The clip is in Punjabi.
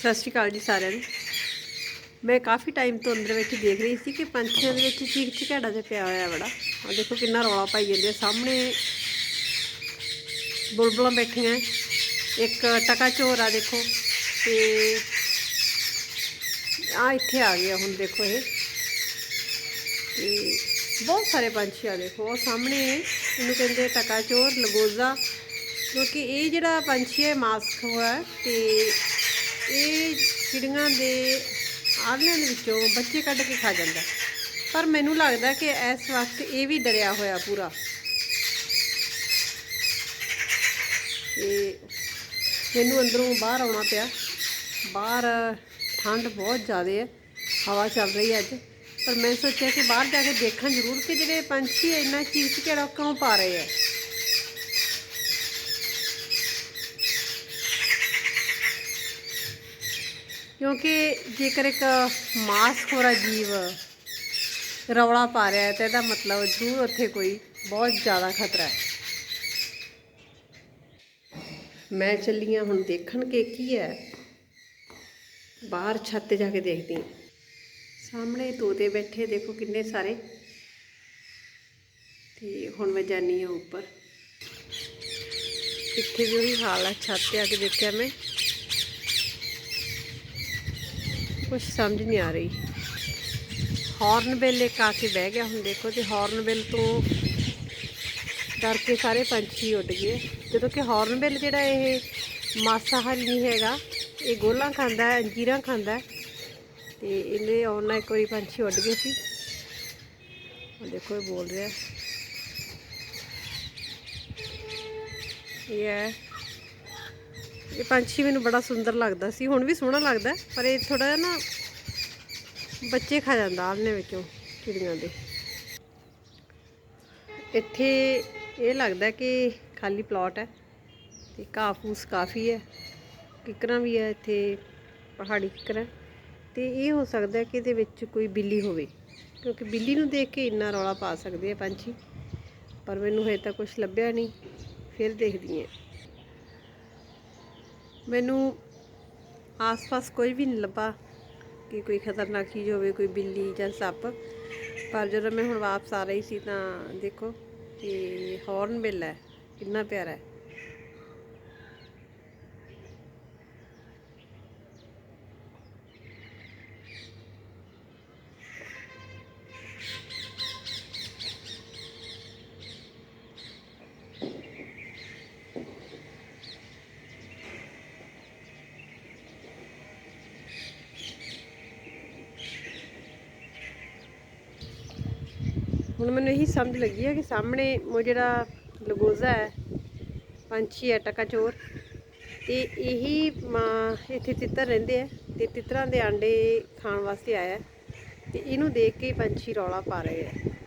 ਸਤਿ ਸ਼੍ਰੀ ਅਕਾਲ ਜੀ ਸਾਰਿਆਂ ਨੂੰ। ਮੈਂ ਕਾਫੀ ਟਾਈਮ ਤੋਂ ਅੰਦਰ ਵਿੱਚ ਦੇਖ ਰਹੀ ਸੀ ਕਿ ਪੰਛੀਆਂ ਦੇ ਵਿੱਚ ਚੀਕ ਚਿਹਾੜਾ ਜਿਹਾ ਪਿਆ ਹੋਇਆ ਬੜਾ। ਆ ਦੇਖੋ ਕਿੰਨਾ ਰੌਲਾ ਪਾਈ ਜਾਂਦੇ ਆ। ਸਾਹਮਣੇ ਬੁਲਬੁਲਾਂ ਬੈਠੀਆਂ ਇੱਕ ਟਕਾ ਚੋਰ ਆ ਦੇਖੋ ਤੇ ਆ ਇੱਥੇ ਆ ਗਿਆ ਹੁਣ ਦੇਖੋ ਇਹ। ਤੇ ਬਹੁਤ ਸਾਰੇ ਪੰਛੀ ਆ ਦੇਖੋ। ਉਹ ਸਾਹਮਣੇ ਇਹਨੂੰ ਕਹਿੰਦੇ ਟਕਾ ਚੋਰ ਲਗੋਜ਼ਾ। ਕਿਉਂਕਿ ਇਹ ਜਿਹੜਾ ਪੰਛੀ ਹੈ, ਮਾਸਕ ਹੋਇਆ ਹੈ ਤੇ ਇਹ ਚਿੜੀਆਂ ਦੇ ਆਲ੍ਹਣਿਆਂ ਦੇ ਵਿੱਚੋਂ ਬੱਚੇ ਕੱਢ ਕੇ ਖਾ ਜਾਂਦਾ। ਪਰ ਮੈਨੂੰ ਲੱਗਦਾ ਕਿ ਇਸ ਵਕਤ ਇਹ ਵੀ ਡਰਿਆ ਹੋਇਆ ਪੂਰਾ। ਤੇ ਮੈਨੂੰ ਅੰਦਰੋਂ ਬਾਹਰ ਆਉਣਾ ਪਿਆ। ਬਾਹਰ ਠੰਡ ਬਹੁਤ ਜ਼ਿਆਦਾ ਹੈ। ਹਵਾ ਚੱਲ ਰਹੀ ਹੈ ਅੱਜ। ਪਰ ਮੈਂ ਸੋਚਿਆ ਕਿ ਬਾਹਰ ਜਾ ਕੇ ਦੇਖਾਂ ਜ਼ਰੂਰ ਕਿ ਜਿਹੜੇ ਪੰਛੀ ਇੰਨਾ ਚੀਕ ਚਿਹੜਾ ਕਿਉਂ ਪਾ ਰਹੇ ਹੈ ਕਿਉਂਕਿ ਜੇਕਰ ਇੱਕ ਮਾਸਖੋਰਾ ਜੀਵ ਰੌਲਾ ਪਾ ਰਿਹਾ ਹੈ, ਤਾਂ ਇਹਦਾ ਮਤਲਬ ਜ਼ਰੂਰ ਉੱਥੇ ਕੋਈ ਬਹੁਤ ਜ਼ਿਆਦਾ ਖਤਰਾ ਹੈ। ਮੈਂ ਚੱਲੀ ਹਾਂ ਹੁਣ ਦੇਖਣ ਕਿ ਕੀ ਹੈ। ਬਾਹਰ ਛੱਤ ਤੇ ਜਾ ਕੇ ਦੇਖਦੀ ਹਾਂ। ਸਾਹਮਣੇ ਤੋਤੇ ਬੈਠੇ, ਦੇਖੋ ਕਿੰਨੇ ਸਾਰੇ। ਤੇ ਹੁਣ ਮੈਂ ਜਾਨੀ ਹਾਂ ਉੱਪਰ। ਇੱਥੇ ਵੀ ਉਹੀ ਹਾਲ ਹੈ, ਛੱਤ ਤੇ ਆ ਕੇ ਦੇਖਿਆ ਮੈਂ। ਕੁਝ ਸਮਝ ਨਹੀਂ ਆ ਰਹੀ। ਹਾਰਨਬਿਲ ਇੱਕ ਆ ਕੇ ਬਹਿ ਗਿਆ ਹੁਣ ਦੇਖੋ ਤੇ ਹਾਰਨਬਿਲ ਤੋਂ ਡਰ ਕੇ ਸਾਰੇ ਪੰਛੀ ਉੱਡ ਗਏ। ਜਦੋਂ ਕਿ ਹਾਰਨਬਿਲ ਜਿਹੜਾ ਇਹ ਮਾਸਾਹਾਰੀ ਨਹੀਂ ਹੈਗਾ, ਇਹ ਗੋਲਾਂ ਖਾਂਦਾ ਹੈ, ਅੰਜੀਰਾਂ ਖਾਂਦਾ ਹੈ। ਤੇ ਇਹਨੇ ਆਉਣ ਨਾਲ ਇੱਕ ਵਾਰੀ ਪੰਛੀ ਉੱਡ ਗਏ ਸੀ। ਉਹ ਦੇਖੋ ਇਹ ਬੋਲ ਰਿਹਾ ਇਹ ਹੈ ਇਹ ਪੰਛੀ ਮੈਨੂੰ ਬੜਾ ਸੁੰਦਰ ਲੱਗਦਾ ਸੀ, ਹੁਣ ਵੀ ਸੋਹਣਾ ਲੱਗਦਾ, ਪਰ ਇਹ ਥੋੜਾ ਜਿਹਾ ਨਾ ਬੱਚੇ ਖਾ ਜਾਂਦਾ ਆਲਨੇ ਵਿੱਚੋਂ ਚਿੜੀਆਂ ਦੇ। ਇੱਥੇ ਇਹ ਲੱਗਦਾ ਕਿ ਖਾਲੀ ਪਲਾਟ ਹੈ ਤੇ ਘਾਹ ਫੂਸ ਕਾਫੀ ਹੈ, ਕਿਕਰਾਂ ਵੀ ਹੈ ਇੱਥੇ, ਪਹਾੜੀ ਕਿਕਰਾਂ ਤੇ ਇਹ ਹੋ ਸਕਦਾ ਕਿ ਇਹਦੇ ਵਿੱਚ ਕੋਈ ਬਿੱਲੀ ਹੋਵੇ, ਕਿਉਂਕਿ ਬਿੱਲੀ ਨੂੰ ਦੇਖ ਕੇ ਇੰਨਾ ਰੌਲਾ ਪਾ ਸਕਦੇ ਆ ਪੰਛੀ, ਪਰ ਮੈਨੂੰ ਹਜੇ ਤੱਕ ਕੁਝ ਲੱਭਿਆ ਨਹੀਂ, ਫਿਰ ਦੇਖਦੀ ਹਾਂ। ਮੈਨੂੰ ਆਸ-ਪਾਸ ਕੋਈ ਵੀ ਨਹੀਂ ਲੱਭਾ ਕਿ ਕੋਈ ਖਤਰਨਾਕ ਚੀਜ਼ ਹੋਵੇ, ਕੋਈ ਬਿੱਲੀ ਜਾਂ ਸੱਪ। ਪਰ ਜਦੋਂ ਮੈਂ ਹੁਣ ਵਾਪਸ ਆ ਰਹੀ ਸੀ ਤਾਂ ਦੇਖੋ ਕਿ ਹੌਰਨ ਬਿੱਲ ਹੈ, ਕਿੰਨਾ ਪਿਆਰਾ ਹੈ। ਹੁਣ ਮੈਨੂੰ ਇਹੀ ਸਮਝ ਲੱਗੀ ਹੈ ਕਿ ਸਾਹਮਣੇ ਉਹ ਜਿਹੜਾ ਲਗੋਜ਼ਾ ਹੈ, ਪੰਛੀ ਹੈ ਟਕਾ ਚੋਰ ਤੇ ਇਹੀ ਮਾਂ ਇੱਥੇ ਤਿੱਤਰ ਰਹਿੰਦੇ ਆ ਤੇ ਤਿੱਤਰਾਂ ਦੇ ਆਂਡੇ ਖਾਣ ਵਾਸਤੇ ਆਇਆ ਹੈ ਤੇ ਇਹਨੂੰ ਦੇਖ ਕੇ ਪੰਛੀ ਰੌਲਾ ਪਾ ਰਹੇ ਆ।